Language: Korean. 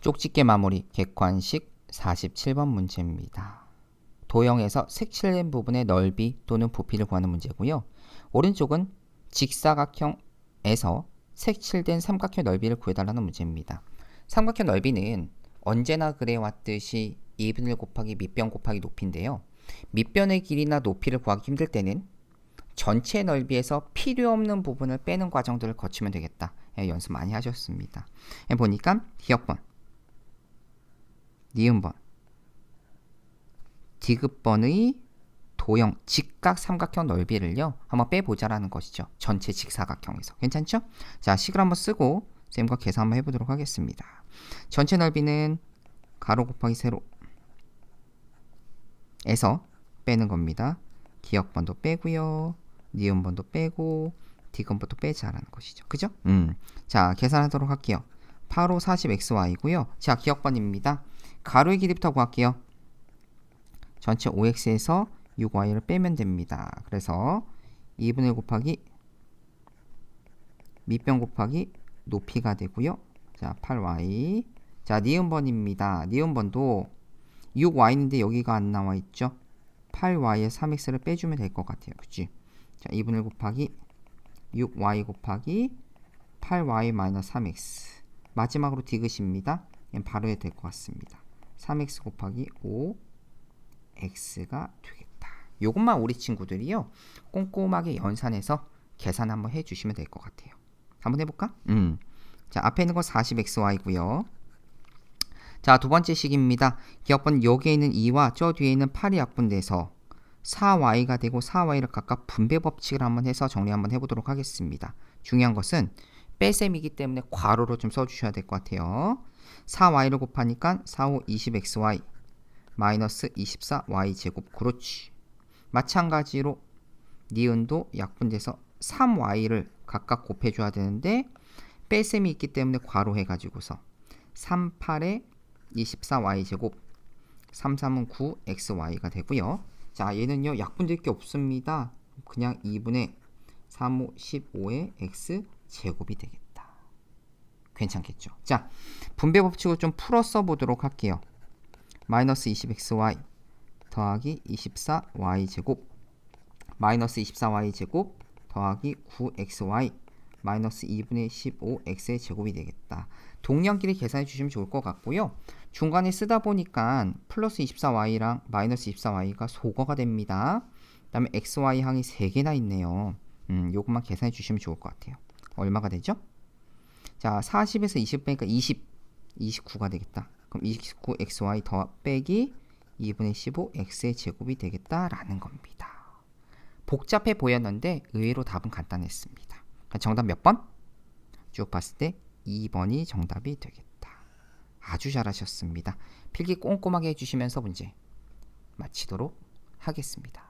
쪽집게 마무리 객관식 47번 문제입니다. 도형에서 색칠된 부분의 넓이 또는 부피를 구하는 문제고요. 오른쪽은 직사각형에서 색칠된 삼각형 넓이를 구해달라는 문제입니다. 삼각형 넓이는 언제나 그래왔듯이 2분의 1 곱하기 밑변 곱하기 높이인데요. 밑변의 길이나 높이를 구하기 힘들 때는 전체 넓이에서 필요 없는 부분을 빼는 과정들을 거치면 되겠다. 예, 연습 많이 하셨습니다. 예, 보니까 기억번, 니은번, 디귿번의 도형 직각 삼각형 넓이를요 한번 빼보자라는 것이죠. 전체 직사각형에서 괜찮죠? 자 식을 한번 쓰고 쌤과 계산 한번 해보도록 하겠습니다. 전체 넓이는 가로 곱하기 세로 에서 빼는 겁니다. 기억번도 빼고요. 니은번도 빼고 디귿번도 빼자라는 것이죠. 그죠? 음. 자, 계산하도록 할게요. 8, 5, 40xy고요. 자, 기억번입니다. 가로의 길이부터 구할게요. 전체 5x에서 6y를 빼면 됩니다. 그래서 2분의 1 곱하기 밑변 곱하기 높이가 되고요. 자, 8y. 자, 니은번입니다. 니은번도 6y인데 여기가 안 나와 있죠. 8y에 3x를 빼주면 될 것 같아요. 그치? 자, 2분의 1 곱하기 6y 곱하기 8y 마이너스 3x. 마지막으로 디귿입니다. 바로 해야 될것 같습니다. 3x 곱하기 5x가 되겠다. 요것만 우리 친구들이요. 꼼꼼하게 연산해서 계산 한번 해주시면 될 것 같아요. 한번 해볼까? 음. 자, 앞에 있는 건 40xy고요. 자, 두 번째 식입니다. 기억번 여기에 있는 2와 저 뒤에 있는 8이 약분돼서 4y가 되고 4y를 각각 분배 법칙을 한번 해서 정리 한번 해보도록 하겠습니다. 중요한 것은 빼셈이기 때문에 괄호로 좀 써주셔야 될 것 같아요. 4y를 곱하니까 4, 5, 20xy 마이너스 24y 제곱 그렇지. 마찬가지로 니은도 약분돼서 3y를 각각 곱해줘야 되는데 빼셈이 있기 때문에 괄호 해가지고서 3, 8에 24y 제곱 3, 3은 9xy가 되고요. 자 얘는요 약분될 게 없습니다. 그냥 2분의 3, 5, 15의 x 제곱이 되겠다. 괜찮겠죠? 자 분배 법칙을 좀 풀어 써보도록 할게요. 마이너스 20xy 더하기 24y 제곱 마이너스 24y 제곱 더하기 9xy 마이너스 2분의 15x의 제곱이 되겠다. 동량끼리 계산해 주시면 좋을 것 같고요. 중간에 쓰다 보니까 플러스 24y랑 마이너스 24y가 소거가 됩니다. 그 다음에 xy 항이 3개나 있네요. 음, 요것만 계산해 주시면 좋을 것 같아요. 얼마가 되죠? 자, 40에서 20 빼니까 20, 29가 되겠다. 그럼 29xy 더 빼기 2분의 15x의 제곱이 되겠다라는 겁니다. 복잡해 보였는데 의외로 답은 간단했습니다. 정답 몇 번? 쭉 봤을 때 2번이 정답이 되겠다. 아주 잘하셨습니다. 필기 꼼꼼하게 해주시면서 문제 마치도록 하겠습니다.